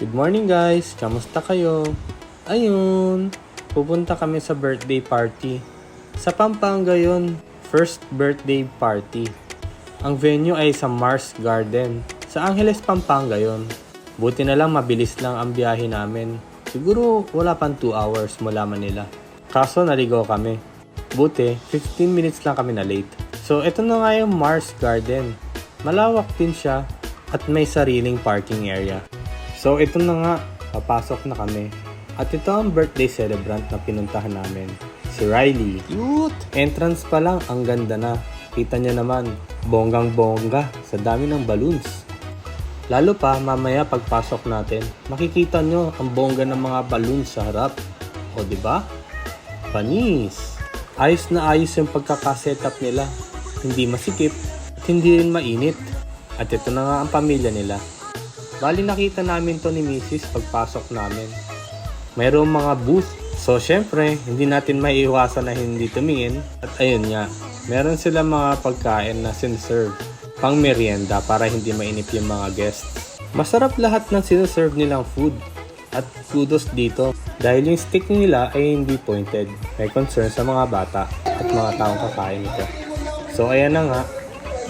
Good morning guys! Kamusta kayo? Ayun, pupunta kami sa birthday party. Sa Pampanga yun, first birthday party. Ang venue ay sa Mars Garden. Sa Angeles, Pampanga yon. Buti na lang mabilis lang ang biyahe namin. Siguro wala pang 2 hours mula Manila. Kaso naligaw kami. Buti, 15 minutes lang kami na late. So, ito na nga yung Mars Garden. Malawak din siya at may sariling parking area. So, ito na nga, papasok na kami. At ito ang birthday celebrant na pinuntahan namin, si Riley. Cute! Entrance pa lang, ang ganda na. Kita niya naman, bonggang-bongga sa dami ng balloons. Lalo pa, mamaya pagpasok natin, makikita nyo ang bongga ng mga balloons sa harap. O, di ba? Panis! Ayos na ayos yung pagkakasetup nila. Hindi masikip at hindi rin mainit. At ito na nga ang pamilya nila. Bali nakita namin to ni Mrs. pagpasok namin. Mayroong mga booth. So syempre, hindi natin maiiwasan na hindi tumingin. At ayun nga, meron sila mga pagkain na sinserve. Pang merienda para hindi mainip yung mga guests. Masarap lahat ng sinaserve nilang food. At kudos dito dahil yung stick nila ay hindi pointed. May concern sa mga bata at mga taong kakain ito. So ayan na nga,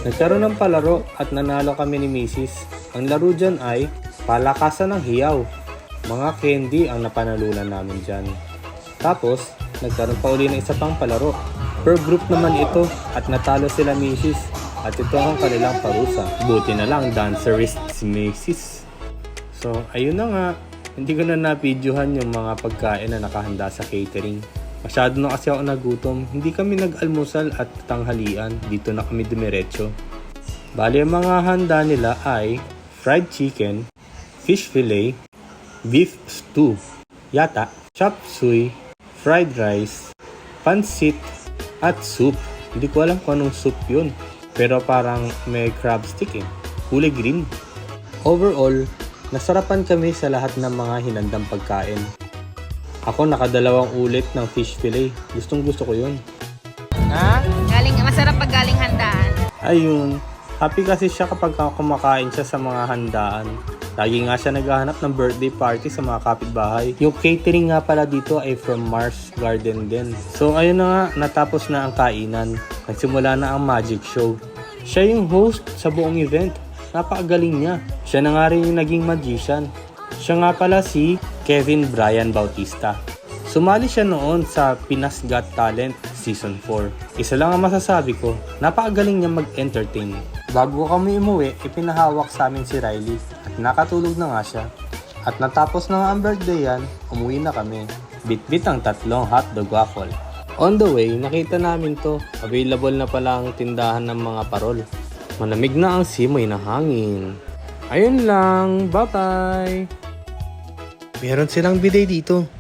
nagkaroon ng palaro at nanalo kami ni Mrs. Ang laro dyan ay palakasan ng hiyaw. Mga candy ang napanalunan namin dyan. Tapos, nagkaroon pa uli ng isa pang palaro. Per group naman ito at natalo sila Mrs. At ito ang kanilang parusa. Buti na lang, dancerist si Mrs. So, ayun na nga. Hindi ko na na-videohan yung mga pagkain na nakahanda sa catering. Masyado na kasi ako nagutom. Hindi kami nag-almusal at tanghalian. Dito na kami dumiretso. Bali, ang mga handa nila ay fried chicken, fish fillet, beef stew, yata, chop suey, fried rice, pansit, at soup. Hindi ko alam kung anong soup yun. Pero parang may crab stick eh. Kulay green. Overall, nasarapan kami sa lahat ng mga hinandang pagkain. Ako nakadalawang ulit ng fish fillet. Gustong gusto ko yun. Ha? Galing, masarap pag galing handaan. Ayun. Happy kasi siya kapag kumakain siya sa mga handaan. Lagi nga siya naghahanap ng birthday party sa mga kapitbahay. Yung catering nga pala dito ay from Mars Garden din. So ayun na nga, natapos na ang kainan. Nagsimula na ang magic show. Siya yung host sa buong event. Napakagaling niya. Siya na nga rin yung naging magician. Siya nga pala si Kevin Brian Bautista. Sumali siya noon sa Pinas Got Talent Season 4. Isa lang ang masasabi ko, napakagaling niya mag-entertain. Bago kami umuwi, ipinahawak sa amin si Riley at nakatulog na nga siya. At natapos na nga ang birthday yan, umuwi na kami. Bit-bit ang tatlong hotdog waffle. On the way, nakita namin to. Available na pala ang tindahan ng mga parol. Malamig na ang simoy ng hangin. Ayun lang, bye-bye! Meron silang bidet dito.